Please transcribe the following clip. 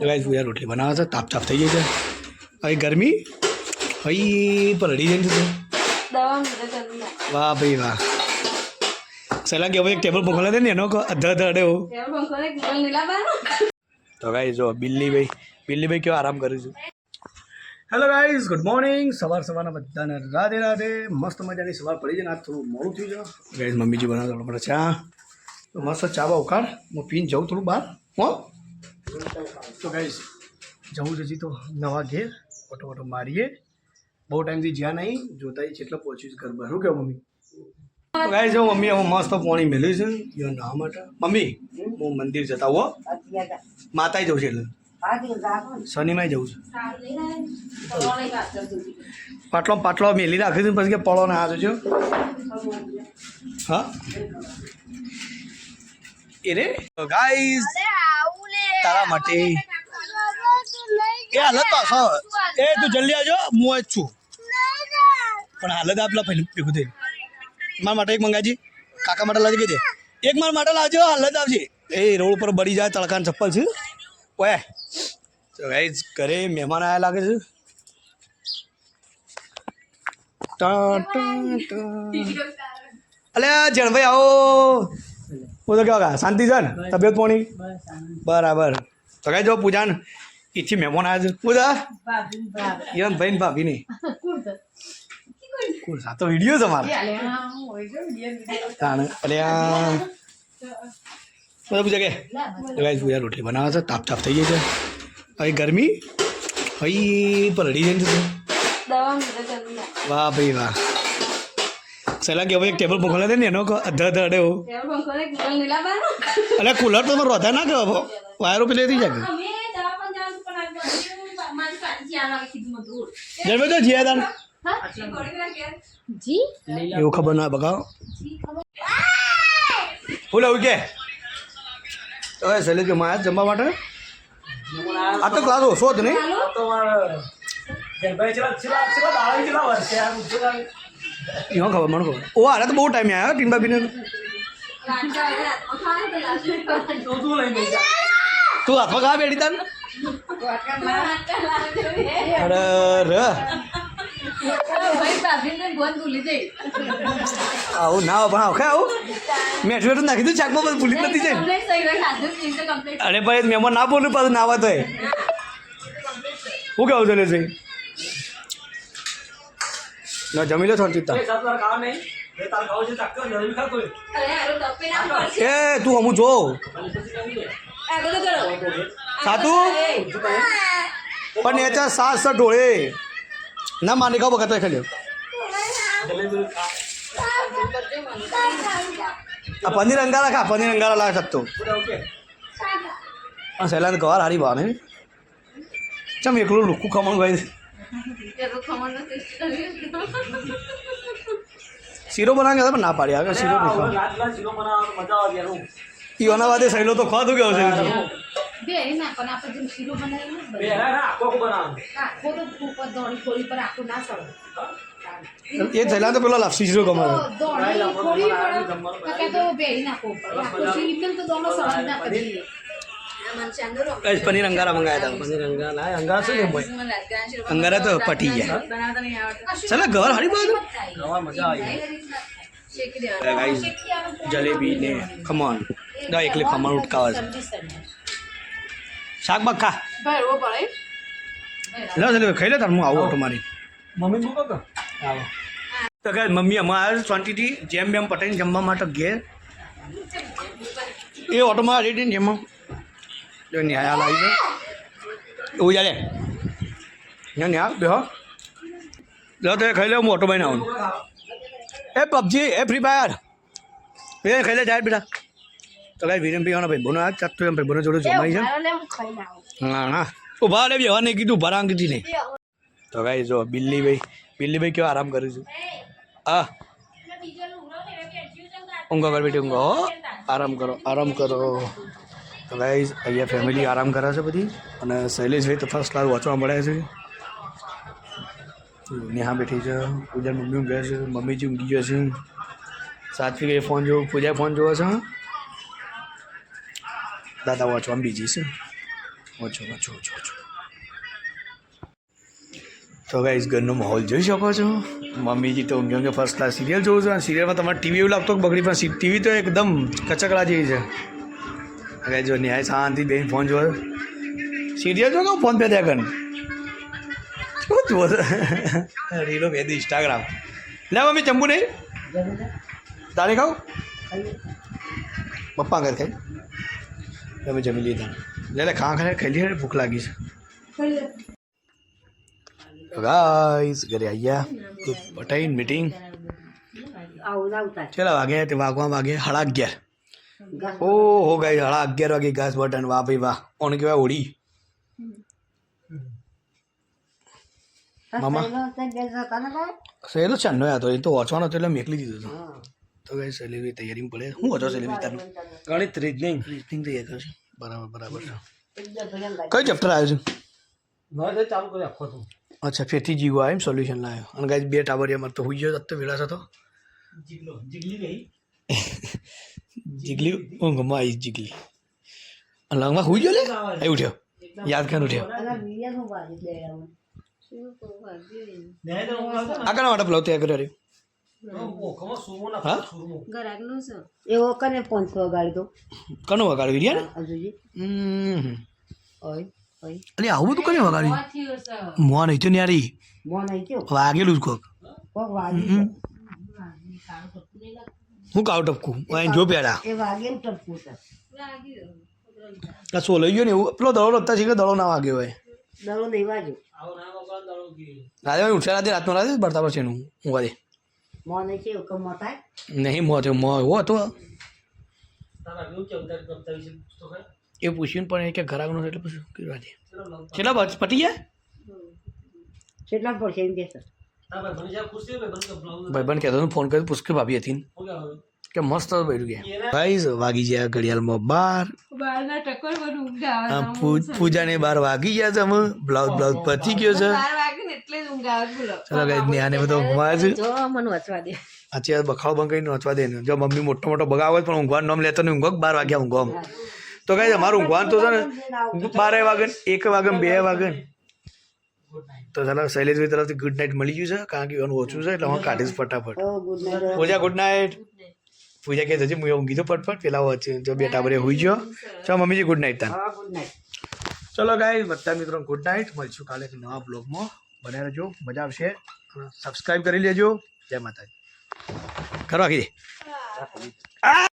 Guys પૂજા રોટલી બનાવે છે તાપ તાપ થઈ જાય છે ભાઈ ગરમી હઈ પલડી જાય છે. વાહ ભાઈ વાહ સલાહ કે હવે એક ટેબલ પકડે દે ને એનો અધ અધ અડે પંખો તો ગાઈસ જો બિલ્લીભાઈ બિલ્લીભાઈ કેવો આરામ કરે છું હેલો ગાઈઝ ગુડ મોર્નિંગ સવાર સવારના બધાને રાધે રાધે મસ્ત મજાની સવાર પડી જાય ને આજ થોડું મોડું થયું છે ગાઈઝ મમ્મીજી બનાવતા આપણે ચા તો મસ્ત ચા બા ઉકાળ હું પીને જાઉં થોડું બહાર હો તો ગાઈશ જવું હજી તો નવા ઘેર. ઓટો ઓટો મારીએ. બહુ ટાઈમથી જ્યાં નહીં જોતા જેટલો પહોંચ્યું છે બહાર શું કે મમ્મી? ગાઈઝ જો મમ્મી હું મસ્ત પાણી મેળ્યું છે. યો ના માટે. મમ્મી, હું મંદિર જતા હો. માતાએ જવું છે એટલે. શનિમાં જવું છે. પાટલો પાટલો મેલી રાખી દઉં પછી કે પળો ના આ છો હા? એ રે? ગાઈઝ તારા માટે. એ હાલત પાછો એ તું જલ્દી આવજો હું જ છું. પણ હાલત આપલા ભાઈ ભેગું થઈ મારા માટે એક મંગાજી કાકા માટે લાવજે કહી દે. એક મારા માટે લાવજો હાલત આવજે એ રોડ ઉપર બળી જાય તડકાને ચપ્પલ છે. ઓએ તો ગાઈઝ ઘરે મહેમાન આવ્યા લાગે છે. અલ્યા ટા, ટા. જણભાઈ આવો. હું તો કેવા કા શાંતિ છે ને? તબિયત પાણી? બરાબર. તો કઈ જો પૂજાન ઈચ્છી મહેમાન આવ્યા છે. પૂજા? યન ભાઈ ને ભાભી નહીં. કોણ આ તો વીડિયો છે મારો. તાણ અલે આ. બધા પૂજા કે. ગાઈસ પૂજા રોટલી બનાવે છે તાપ તાપ થઈ ગઈ છે. હવે ગરમી હઈ પલડી જાય છે. વાહ ભાઈ વાહ. સલાહ કે હવે એક ટેબલ પંખો લે ને એનો અધ અધ અડે અલે કુલર તો રોધા ના કે? વાયરો ઉપર થઈ જાય જન્મે તો જીયા દાન જી એવું ખબર ના બગાવ. બોલો આવું કે. હવે શૈલેષ કે માયા જમવા માટે? આ તો ક્લાસ ઓછો જ નહીં એમાં ખબર મને ખબર ઓ હારે તો બહુ ટાઈમ આવ્યો ટીમ બાબીને લાંચા આવે હાથમાં ખાય તો હાથમાં કહા બેઠી તાન અરે આવું ના પણ આવું આવું મેં મેઠું નાખી દઉં શાકમાં બધું ભૂલી નથી જાય અરે ભાઈ મહેમાન ના બોલું પાછું ના આવે તો એ હું કેવું ચાલે છે ના જમી લે શાંતિ તા એ તું અમુક જો. સાતું પણ એચા સાત સર ઢોળે. ના માની ખાવ બગતા ખાલી આ પનીર અંગારા ખા પનીર અંગારા લાગે શકતો હા સહેલા ગવાર હારી ભાવ ને ચમ એકલું લુક્કું ખમણ ભાઈ. એ બનાવ્યા હતા શીરો બનાવી પણ ના પાડી. આગળ શીરો નહીં ખાવ ઈવાના વાદે સહેલો તો ખવા તું કેવો છે બે ના પણ આપણે જેમ શીરો બનાવીએ ને આખો તો ઉપર દોડી થોડી પર આખું ના સળે. એ સહેલા તો પેલો લાપસી શીરો ગમે દોડી પર કે તો બે નાખો ઉપર. આખું શીરો તો દોનો સળદ ના કરી કઈ પનીર અંગારા મંગાયા હતા પનીર અંગારા લાય અંગારા શું ને ભાઈ? અંગારા તો પટી ગયા. ચાલે ઘર હારી બાજુ. ગાઈસ જલેબી ને ખમણ. દા એકલે ખમણ ઉટકાવે છે. શાક બાક ખા. લે જલેબી ખાઈ લે તાર હું આવું ઓટો મારી મમ્મી આવો. તો ગાઈસ મમ્મી અમારે શાંતિથી જેમ બેમ પટાઈને જમવા માટે ઘેર એ ઓટોમાં રેડી ને જમવા જો ન્યાય આવી જાય એવું ચાલે? ન્યા ન્યા બેહો. લો તો ખાઈ લે હું ઓટો ભાઈને આવું. એ પબજી એ ફ્રી ફાયર એ ખાઈ લે જાય બેટા. તો કાંઈ વિરમ ભાઈ ભાઈ બોનો આ ચાતો એમ ભાઈ બોનો જોડે જમાઈ છે. હા હા. ઊભા રે વ્યવહાર નહીં કીધું ભરાંગ કીધી નહીં. તો કાંઈ જો બિલ્લી ભાઈ બિલ્લી ભાઈ કેવો આરામ કરું છું. હા. ઊંઘો કર બેટી ઊંઘો. આરામ કરો આરામ કરો. તો ગાઈઝ અહીંયા ફેમિલી આરામ કરે છે બધી અને શૈલેષભાઈ તો ફર્સ્ટ ક્લાસ વાંચવા મળે છે. નેહા બેઠી છે, પૂજા મમ્મી ઊંઘે છે મમ્મીજી ઊંઘી ગયો છે. સાત્વિક એ ફોન જોવો પૂજા ફોન જોવો છે દાદા વાંચવામાં બીજી છે. ઓછો ઓછો ઓછો ઓછો તો ગાઈઝ ઘરનો માહોલ જોઈ શકો છો. મમ્મીજી તો ઊંઘે ઊંઘે ફર્સ્ટ ક્લાસ સિરિયલ જોઉં છું. સિરિયલમાં તમારે ટીવી એવું લાગતું બગડી પણ ટીવી તો એકદમ કચકડા જેવી છે. હવે જો ન્યાય શાંતિ બેન ફોન જોવે સિરિયલ જો કહું ફોન પે ત્યાં કર શું જુઓ છો? રીલો બે ઇન્સ્ટાગ્રામ લે મમ્મી ચંબુ નહીં તારે ખાવ પપ્પા ઘર ખાઈ તમે જમી લીધા લે લે ખા ખા ખાઈ લે ભૂખ લાગી છે ગાઈસ ઘરે આવ્યા પટાઈ મીટિંગ ચલા વાગે તે વાગવા વાગે સાડા અગિયાર ઓહો ગાઈ સાડા અગિયાર વાગે ઘાસ બટન. વાહ ભાઈ વાહ. કોણ કહેવાય? હોળી. મામા. સહેલો નો હતો એ તો વાંચવાનો હતો એટલે મેકલી દીધો હતો. તો ગાઈ સેલેરી તૈયારી પડે. હું હતો સેલેરી તારું ગણિત રીઝનિંગ રીઝનિંગ તૈયાર કરશે બરાબર બરાબર છે. કઈ ચેપ્ટર આવ્યું છે? ચાલુ કરી આખો તું. અચ્છા ફેરથી જીવો એમ સોલ્યુશન લાવ્યો. અને ગાઈ બે ટાબરિયા મારે તો હોઈ ગયો તો વેળા હતો જીગલો જીગલી ગઈ જીગલી ઊંઘમાં આવી જીગલી લંગમાં હોઈ ગયો લે એ ઉઠ્યો યાદ કરીને ઉઠ્યો તો. આગળ માટે પેલો તૈયાર કર્યો એવો કને પંખો ગાડી દો કનો વગાડ્યું રિયા અરે આવું બધું કને વગાડ્યું મોન હઈ તો ન્યારી વાગેલું જ કોક હમ. હું કાવ ટપકું? અહીં જો પેડા. એ વાગે ને ટપકું છે. આ સો લઈ ગયો ને એવું? પેલો દડો રસ્તા છે કે દડો ના વાગ્યો હોય. દડો નહીં વાગ્યો. રાતે ઉઠ્યા રાતે રાતનો રાતે ભરતા પડશે એનું. હું એવું નહીં મોં થયો? મોં એવો હતો? એ પૂછ્યું પણ એ કે ઘરાકનું છે એટલે પૂછ્યું. કેટલા પતી ગયા? કેટલા પડશે એમ કે છે? ભાઈ બન. ભાઈબંધ કહેતો હતો ફોન કર્યો પુષ્કર ભાભી હતી કે મસ્ત બેઠું ગયા ભાઈ વાગી ગયા ઘડિયાળમાં બાર. પૂજાને બાર વાગી ગયા છે અમે. બ્લાઉઝ બ્લાઉઝ પતી ગયો છે. ચલો ગાઈ નેહાને બધો ઊંઘવા છે. જો મને વચવા આ બખાડો બંધ કરીને વાંચવા દે ને. જો મમ્મી મોટો મોટો બગાવ હોય પણ ઊંઘવાનું નામ લેતો નહીં. ઊંઘો બાર વાગ્યા ઊંઘો તો કઈ અમારું ઊંઘવાનું તો છે ને બારે વાગે એક વાગે બે વાગે. તો ચાલો શૈલેષભાઈ તરફથી ગુડ નાઇટ મળી ગયું છે? કારણ કે એનું ઓછું છે એટલે હું કાઢીશ ફટાફટ. ઓ good night Pooja good night Pooja કે હજી હું ઊંઘી તો ફટફટ પેલા વચ્ચે જો બેટા બરે હોઈ ગયો. ચાલો મમ્મીજી ગુડ નાઇટ તાન. હા ગુડ નાઇટ ચલો ગાય બધા મિત્રો ગુડ નાઇટ મળીશું કાલે નવા બ્લોગમાં બને રહેજો મજા આવશે. સબસ્ક્રાઈબ કરી લેજો. જય માતાજી. કરો આખી દે